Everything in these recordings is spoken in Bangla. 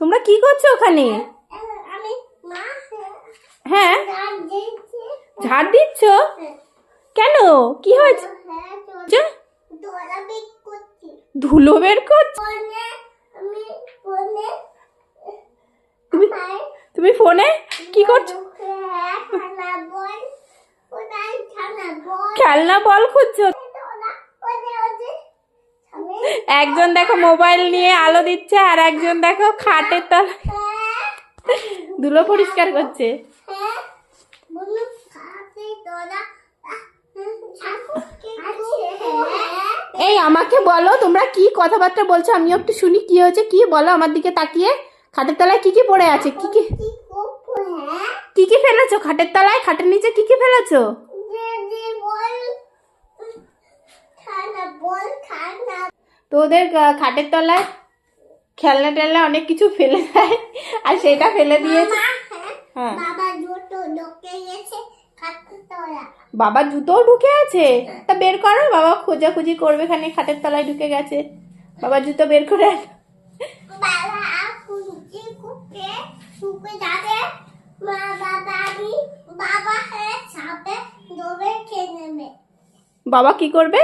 তোমরা কি করছ ওখানে? হ্যাঁ গান ঝাড় দিচ্ছ। কেন? কি হয়েছে? হ্যাঁ ধুলো বের করছ? তুমি তুমি ফোনে কি করছ? হ্যাঁ খেলনা বল খুঁজছো? একজন দেখো মোবাইল নিয়ে আলো দিচ্ছে আর একজন দেখো খাটের তলা হ্যাঁ ধুলো পরিষ্কার করছে। এই আমাকে বলো, তোমরা কি কথাবার্তা বলছো? আমি একটু শুনি কি হয়েছে, কি বলো আমার দিকে তাকিয়ে? খাটের তলায় কি কি পড়ে আছে? কি কি কি কি ফেলেছো? খাটের তলায়? খাটের নিচে কি কি ফেলেছো যে যে বল খানা বল খানা তো ওদের খাটের তলায় খেলনা টেলনা অনেক কিছু ফেলে দেয় আর সেটা ফেলে দিয়েছে। হ্যাঁ হ্যাঁ। বাবা জুতোও ঢুকে আছে? তা বের করো বাবা খোঁজাখুঁজি করবে খানে খাটের তলায় ঢুকে গেছে। বাবা জুতো বের করে বাবা হ্যাঁ বাবা কি করবে?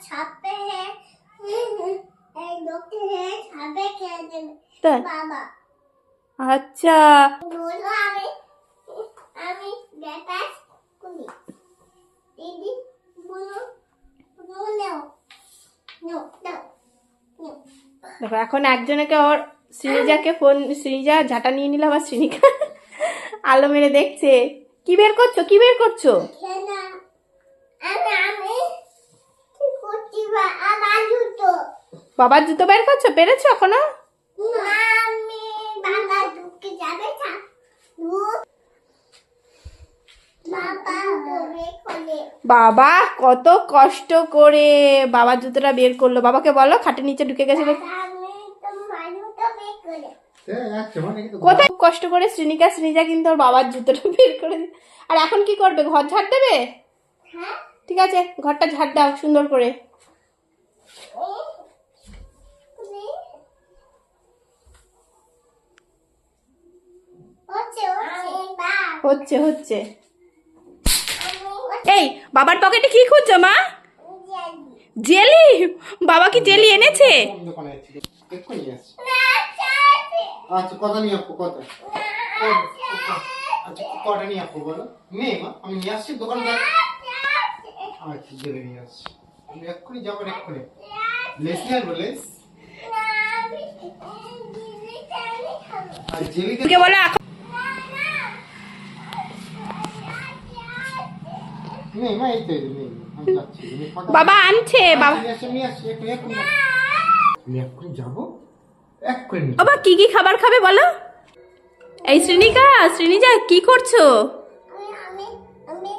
ছাপে হ্যাঁ এই লোকে হ্যাঁ ছাপে খেয়ে নেবে তাই? আচ্ছা। দেখো এখন একজনকে ওর শ্রীজাকে ফোন শ্রীজা ঝাঁটা নিয়ে নিল আবার শ্রীনিকা আলো মেরে দেখছে। কি বের করছ? কি বের করছ কেন আমি আমি কি করছি বা আবার জুতো বাবার জুতো বের করছ? পেরেছ এখনও? বাবা ঢুকে যাবে না ধুপ বাবা ধরে খোলে। বাবা কত কষ্ট করে বাবার জুতোটা বের করল। বাবাকে বলো খাটের নিচে ঢুকে গেছে আমি তো মানুষটা বের করে। কোথায়? কষ্ট করে শ্রীনিকা শ্রীজা কিন্তু ওর বাবার জুতোটা বের করে দিল। আর এখন কি করবে? ঘর ঝাড় দেবে? হ্যাঁ? ঠিক আছে ঘরটা ঝাড় দাও সুন্দর করে হচ্ছে হচ্ছে বা হচ্ছে হচ্ছে এই বাবার পকেটে কি খুঁজছো মা জেলি বাবা কি জেলি এনেছে আচ্ছা কথা নিয়ে আসব কথা আচ্ছা কটা নিয়ে আসব বলো নেই মা আমি নিয়ে আসছি দোকানে আচ্ছা জেলে নিয়ে আসছি আমি এক্ষুনি যাব এক্ষুনি লেস নিয়ে আসব লেস আর জেলিতে বলো এখন নেই মা এই তো নেই আমি যাচ্ছি। বাবা আনছে বাবা। আমি এক্ষুনি যাব? এক্ষুনি বাবা কি কি খাবার খাবে বলো? এই শ্রীনিকা শ্রীনিজা কি করছ? আমি আমি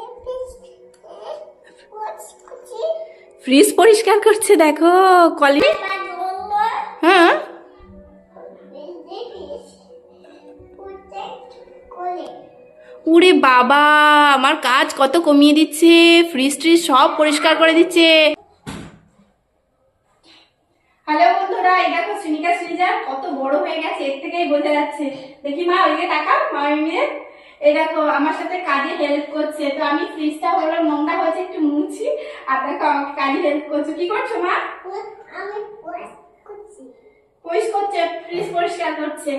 করছি। ফ্রিজ পরিষ্কার করছে দেখো কলি হ্যাঁ? উরে বাবা আমার কাজ কত কমিয়ে দিচ্ছে? ফ্রিজ ট্রিজ সব পরিষ্কার করে দিচ্ছে। হ্যালো বন্ধুরা এই দেখো শ্রীনিকা শ্রীজা কত বড় হয়ে গেছে এর থেকেই বোঝা যাচ্ছে। দেখি মা ওইদিকে তাকাও মা মেয়ে এই দেখো আমার সাথে কাজে হেল্প করছে। তো আমি ফ্রিজটা হলো নোংরা হয়েছে একটু মুছি। আর দেখো আমাকে কাজে হেল্প করছে। কি করছ মা? আমি করছি। পরিষ্কার করছে ফ্রিজ পরিষ্কার করছে।